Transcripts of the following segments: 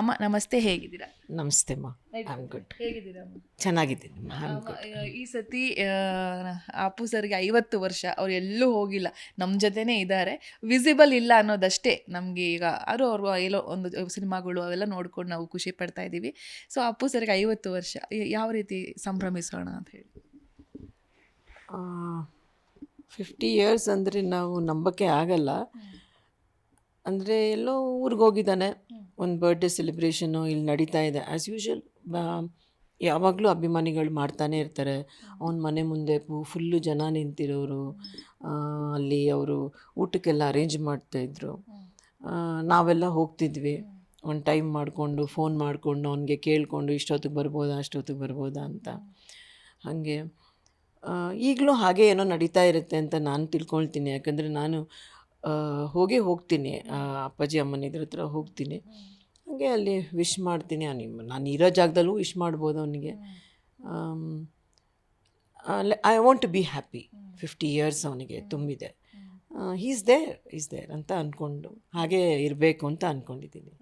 ಅಮ್ಮ ನಮಸ್ತೆ ಹೇಗಿದ್ದೀರಾ? ನಮಸ್ತೆ ಅಮ್ಮ. ಆಮ್ ಗುಡ್ ಹೇಗಿದ್ದೀರಾ ಅಮ್ಮ? ಚೆನ್ನಾಗಿದ್ದೀನಿ ಗುಡ್ ಈ ಸತಿ ಅಪ್ಪು ಸರ್ಗೆ ಐವತ್ತು ವರ್ಷ ಅವ್ರು ಎಲ್ಲೂ ಹೋಗಿಲ್ಲ. ನಮ್ಮ ಜೊತೆನೇ ಇದ್ದಾರೆ. ವಿಸಿಬಲ್ ಇಲ್ಲ ಅನ್ನೋದಷ್ಟೇ ನಮಗೆ ಈಗ. ಅವರು ಅವರು ಎಲ್ಲೋ ಒಂದು ಸಿನಿಮಾಗಳು ಅವೆಲ್ಲ ನೋಡ್ಕೊಂಡು ನಾವು ಖುಷಿ ಪಡ್ತಾ ಇದ್ದೀವಿ. ಸೊ ಅಪ್ಪು ಸರ್ಗೆ ಐವತ್ತು ವರ್ಷ. ಯಾವ ರೀತಿ ಸಂಭ್ರಮಿಸೋಣ ಅಂತ ಹೇಳಿ. ಫಿಫ್ಟಿ ಇಯರ್ಸ್ ಅಂದರೆ ನಾವು ನಂಬಕ್ಕೆ ಆಗಲ್ಲ. ಅಂದರೆ ಎಲ್ಲೋ ಊರಿಗೆ ಹೋಗಿದ್ದಾನೆ. ಒಂದು ಬರ್ಡೇ ಸೆಲೆಬ್ರೇಷನು ಇಲ್ಲಿ ನಡೀತಾ ಇದೆ. ಆ್ಯಸ್ ಯೂಶ್ವಲ್ ಯಾವಾಗಲೂ ಅಭಿಮಾನಿಗಳು ಮಾಡ್ತಾನೆ ಇರ್ತಾರೆ. ಅವನ ಮನೆ ಮುಂದೆ ಫುಲ್ಲು ಜನ ನಿಂತಿರೋರು ಅಲ್ಲಿ ಅವರು ಊಟಕ್ಕೆಲ್ಲ ಅರೇಂಜ್ ಮಾಡ್ತಾಯಿದ್ರು ನಾವೆಲ್ಲ ಹೋಗ್ತಿದ್ವಿ. ಒಂದು ಟೈಮ್ ಮಾಡಿಕೊಂಡು ಫೋನ್ ಮಾಡಿಕೊಂಡು, ಅವನಿಗೆ ಕೇಳಿಕೊಂಡು, ಇಷ್ಟೊತ್ತಿಗೆ ಬರ್ಬೋದಾ, ಅಷ್ಟೊತ್ತಿಗೆ ಬರ್ಬೋದಾ ಅಂತ. ಹಾಗೆ ಈಗಲೂ ಹಾಗೆ ಏನೋ ನಡೀತಾ ಇರುತ್ತೆ ಅಂತ ನಾನು ತಿಳ್ಕೊಳ್ತೀನಿ. ಯಾಕಂದರೆ ನಾನು ಹೋಗೇ ಹೋಗ್ತೀನಿ. ಅಪ್ಪಾಜಿ ಅಮ್ಮನ ಇದ್ರ ಹತ್ರ ಹೋಗ್ತೀನಿ. ಹಾಗೆ ಅಲ್ಲಿ ವಿಶ್ ಮಾಡ್ತೀನಿ ನಿಮ್ಮ ನಾನು ಇರೋ ಜಾಗದಲ್ಲೂ ವಿಶ್ ಮಾಡ್ಬೋದು ಅವನಿಗೆ. I want to be happy fifty years ಅವನಿಗೆ ತುಂಬಿದೆ. ಈಸ್ ದೇರ್ ಈಸ್ ದೇರ್ ಅಂತ ಅಂದ್ಕೊಂಡು ಹಾಗೆ ಇರಬೇಕು ಅಂತ ಅಂದ್ಕೊಂಡಿದ್ದೀನಿ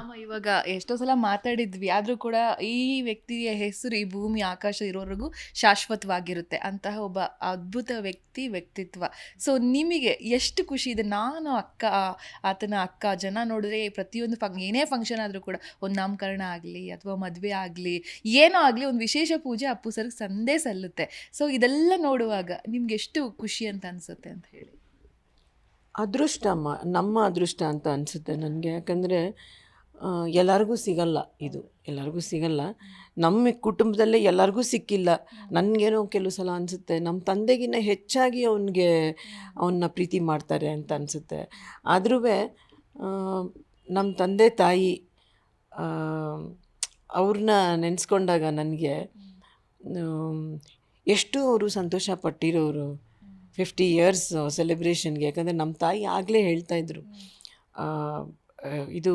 ಅಮ್ಮ, ಇವಾಗ ಎಷ್ಟೋ ಸಲ ಮಾತಾಡಿದ್ವಿ, ಆದರೂ ಕೂಡ ಈ ವ್ಯಕ್ತಿಯ ಹೆಸರು, ಈ ಭೂಮಿ, ಆಕಾಶ ಇರೋವರೆಗೂ ಶಾಶ್ವತವಾಗಿರುತ್ತೆ. ಅಂತಹ ಒಬ್ಬ ಅದ್ಭುತ ವ್ಯಕ್ತಿ ವ್ಯಕ್ತಿತ್ವ. ಸೊ ನಿಮಗೆ ಎಷ್ಟು ಖುಷಿ ಇದೆ? ನಾನು ಅಕ್ಕ ಆತನ ಅಕ್ಕ, ಜನ ನೋಡಿದ್ರೆ ಪ್ರತಿಯೊಂದು ಫಂಕ್ ಏನೇ ಫಂಕ್ಷನ್ ಆದರೂ ಕೂಡ ಒಂದು ನಾಮಕರಣ ಆಗಲಿ ಅಥವಾ ಮದುವೆ ಆಗಲಿ, ಏನೋ ಆಗಲಿ ಒಂದು ವಿಶೇಷ ಪೂಜೆ ಅಪ್ಪು ಸರ್ಗೆ ಸಂದೇ ಸಲ್ಲುತ್ತೆ. ಸೊ ಇದೆಲ್ಲ ನೋಡುವಾಗ ನಿಮ್ಗೆ ಎಷ್ಟು ಖುಷಿ ಅಂತ ಅನಿಸುತ್ತೆ ಅಂತ ಹೇಳಿ. ಅದೃಷ್ಟ ನಮ್ಮ ಅದೃಷ್ಟ ಅಂತ ಅನಿಸುತ್ತೆ ನನಗೆ. ಯಾಕಂದರೆ ಎಲ್ಲರಿಗೂ ಸಿಗಲ್ಲ ಇದು. ಎಲ್ಲರಿಗೂ ಸಿಗಲ್ಲ. ನಮ್ಮ ಕುಟುಂಬದಲ್ಲೇ ಎಲ್ಲರಿಗೂ ಸಿಕ್ಕಿಲ್ಲ. ನನಗೇನೋ ಕೆಲವು ಸಲ ಅನಿಸುತ್ತೆ ನಮ್ಮ ತಂದೆಗಿನ್ನ ಹೆಚ್ಚಾಗಿ ಅವನಿಗೆ ಅವನ್ನ ಪ್ರೀತಿ ಮಾಡ್ತಾರೆ ಅಂತ ಅನಿಸುತ್ತೆ. ಆದ್ರೂ ನಮ್ಮ ತಂದೆ ತಾಯಿ ಅವ್ರನ್ನ ನೆನೆಸ್ಕೊಂಡಾಗ ನನಗೆ ಎಷ್ಟು ಅವರು ಸಂತೋಷ ಪಟ್ಟಿರೋರು ಫಿಫ್ಟಿ ಇಯರ್ಸ್ ಸೆಲೆಬ್ರೇಷನ್ಗೆ ಯಾಕಂದರೆ ನಮ್ಮ ತಾಯಿ ಆಗಲೇ ಹೇಳ್ತಾಯಿದ್ರು ಇದು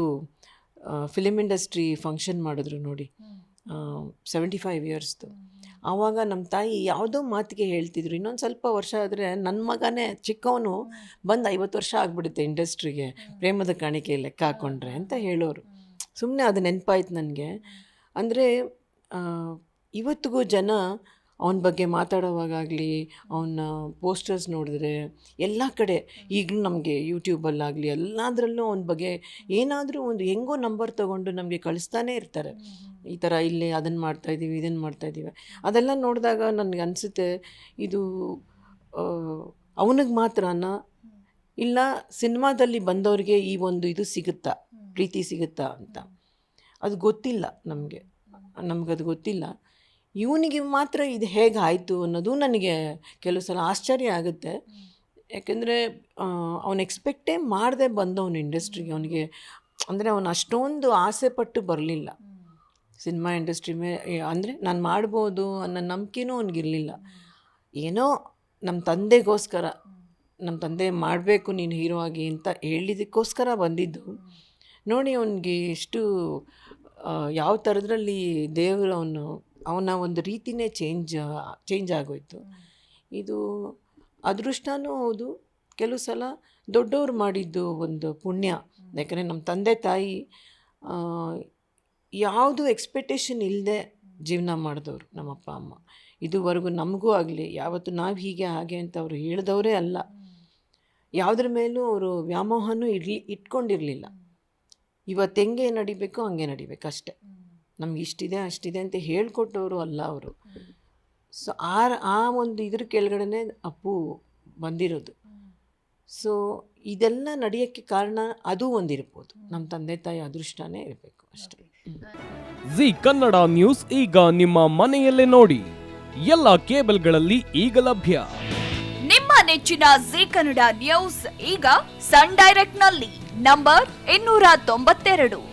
ಫಿಲಿಮ್ ಇಂಡಸ್ಟ್ರಿ ಫಂಕ್ಷನ್ ಮಾಡಿದ್ರು ನೋಡಿ. ಸೆವೆಂಟಿ ಫೈವ್ ಇಯರ್ಸ್ದು ಆವಾಗ ನಮ್ಮ ತಾಯಿ ಯಾವುದೋ ಮಾತಿಗೆ ಹೇಳ್ತಿದ್ರು. ಇನ್ನೊಂದು ಸ್ವಲ್ಪ ವರ್ಷ ಆದರೆ ನನ್ನ ಮಗನೇ ಚಿಕ್ಕವನು ಬಂದು ಐವತ್ತು ವರ್ಷ ಆಗಿಬಿಡುತ್ತೆ ಇಂಡಸ್ಟ್ರಿಗೆ ಪ್ರೇಮದ ಕಾಣಿಕೆ ಲೆಕ್ಕ ಹಾಕ್ಕೊಂಡ್ರೆ ಅಂತ ಹೇಳೋರು. ಸುಮ್ಮನೆ ಅದು ನೆನಪಾಯ್ತು ನನಗೆ. ಅಂದರೆ ಇವತ್ತಿಗೂ ಜನ ಅವನ ಬಗ್ಗೆ ಮಾತಾಡೋವಾಗಲಿ ಅವನ ಪೋಸ್ಟರ್ಸ್ ನೋಡಿದ್ರೆ ಎಲ್ಲ ಕಡೆ, ಈಗಲೂ ನಮಗೆ ಯೂಟ್ಯೂಬಲ್ಲಾಗಲಿ ಎಲ್ಲದರಲ್ಲೂ ಅವನ ಬಗ್ಗೆ ಏನಾದರೂ ಒಂದು ಹೆಂಗೋ ನಂಬರ್ ತೊಗೊಂಡು ನಮಗೆ ಕಳಿಸ್ತಾನೇ ಇರ್ತಾರೆ. ಈ ಥರ ಇಲ್ಲಿ ಅದನ್ನು ಮಾಡ್ತಾಯಿದ್ದೀವಿ ಇದನ್ನು ಮಾಡ್ತಾಯಿದ್ದೀವಿ ಅದೆಲ್ಲ ನೋಡಿದಾಗ ನನಗೆ ಅನಿಸುತ್ತೆ, ಇದು ಅವನಿಗೆ ಮಾತ್ರನ? ಇಲ್ಲ ಸಿನಿಮಾದಲ್ಲಿ ಬಂದವ್ರಿಗೆ ಈ ಒಂದು ಇದು ಸಿಗುತ್ತಾ? ಪ್ರೀತಿ ಸಿಗುತ್ತಾ ಅಂತ. ಅದು ಗೊತ್ತಿಲ್ಲ ನಮಗೆ. ನಮಗದು ಗೊತ್ತಿಲ್ಲ. ಇವನಿಗೆ ಮಾತ್ರ ಇದು ಹೇಗೆ ಆಯಿತು ಅನ್ನೋದು ನನಗೆ ಕೆಲವು ಸಲ ಆಶ್ಚರ್ಯ ಆಗುತ್ತೆ. ಯಾಕೆಂದರೆ ಅವನು ಎಕ್ಸ್ಪೆಕ್ಟೇ ಮಾಡದೆ ಬಂದವನು ಇಂಡಸ್ಟ್ರಿಗೆ ಅವನಿಗೆ, ಅಂದರೆ ಅವನು ಅಷ್ಟೊಂದು ಆಸೆ ಪಟ್ಟು ಬರಲಿಲ್ಲ. ಸಿನಿಮಾ ಇಂಡಸ್ಟ್ರಿ ಮೇ ಅಂದರೆ ನಾನು ಮಾಡ್ಬೋದು ಅನ್ನೋ ನಂಬಿಕೆನೂ ಅವನಿಗಿರಲಿಲ್ಲ. ಏನೋ ನಮ್ಮ ತಂದೆಗೋಸ್ಕರ ನಮ್ಮ ತಂದೆ ಮಾಡಬೇಕು ನೀನು ಹೀರೋ ಆಗಿ ಅಂತ ಹೇಳಿದಕ್ಕೋಸ್ಕರ ಬಂದಿದ್ದು. ನೋಡಿ ಅವನಿಗೆ ಎಷ್ಟು ಯಾವ ಥರದ್ರಲ್ಲಿ ದೇವರು ಅವನು ಅವನ ಒಂದು ರೀತಿನೇ ಚೇಂಜ್ ಚೇಂಜ್ ಆಗೋಯ್ತು. ಇದು ಅದೃಷ್ಟನೂ ಹೌದು ಕೆಲವು ಸಲ ದೊಡ್ಡವ್ರು ಮಾಡಿದ್ದು ಒಂದು ಪುಣ್ಯ. ಯಾಕಂದರೆ ನಮ್ಮ ತಂದೆ ತಾಯಿ ಯಾವುದು ಎಕ್ಸ್ಪೆಕ್ಟೇಷನ್ ಇಲ್ಲದೆ ಜೀವನ ಮಾಡಿದವರು ನಮ್ಮಪ್ಪ ಅಮ್ಮ. ಇದುವರೆಗೂ ನಮಗೂ ಆಗಲಿ ಯಾವತ್ತು ನಾವು ಹೀಗೆ ಹಾಗೆ ಅಂತ ಅವರು ಹೇಳಿದವರೇ ಅಲ್ಲ. ಯಾವುದ್ರ ಮೇಲೂ ಅವರು ವ್ಯಾಮೋಹನೂ ಇರಲಿ ಇಟ್ಕೊಂಡಿರಲಿಲ್ಲ. ಇವತ್ತು ಹೆಂಗೆ ನಡಿಬೇಕು ಹಂಗೆ ನಡಿಬೇಕು ಅಷ್ಟೆ ನಮ್ಗೆ ಇಷ್ಟಿದೆ ಅಷ್ಟಿದೆ ಅಂತ ಹೇಳ್ಕೊಟ್ಟವರು ಅಲ್ಲ ಅವರು. ಸೊ ಆ ಆ ಒಂದು ಇದ್ರ ಕೆಳಗಡೆನೆ ಅಪ್ಪು ಬಂದಿರೋದು. ಸೊ ಇದೆಲ್ಲ ನಡೆಯೋಕ್ಕೆ ಕಾರಣ ಅದು ಒಂದಿರ್ಬೋದು. ನಮ್ಮ ತಂದೆ ತಾಯಿ ಅದೃಷ್ಟನೇ ಇರಬೇಕು ಅಷ್ಟೇ. ಜಿ ಕನ್ನಡ ನ್ಯೂಸ್ ಈಗ ನಿಮ್ಮ ಮನೆಯಲ್ಲೇ ನೋಡಿ. ಎಲ್ಲ ಕೇಬಲ್ಗಳಲ್ಲಿ ಈಗ ಲಭ್ಯ. ನಿಮ್ಮ ನೆಚ್ಚಿನ ಜಿ ಕನ್ನಡ ನ್ಯೂಸ್ ಈಗ ಸನ್ ಡೈರೆಕ್ಟ್ನಲ್ಲಿ ನಂಬರ್ ಇನ್ನೂರ ತೊಂಬತ್ತೆರಡು.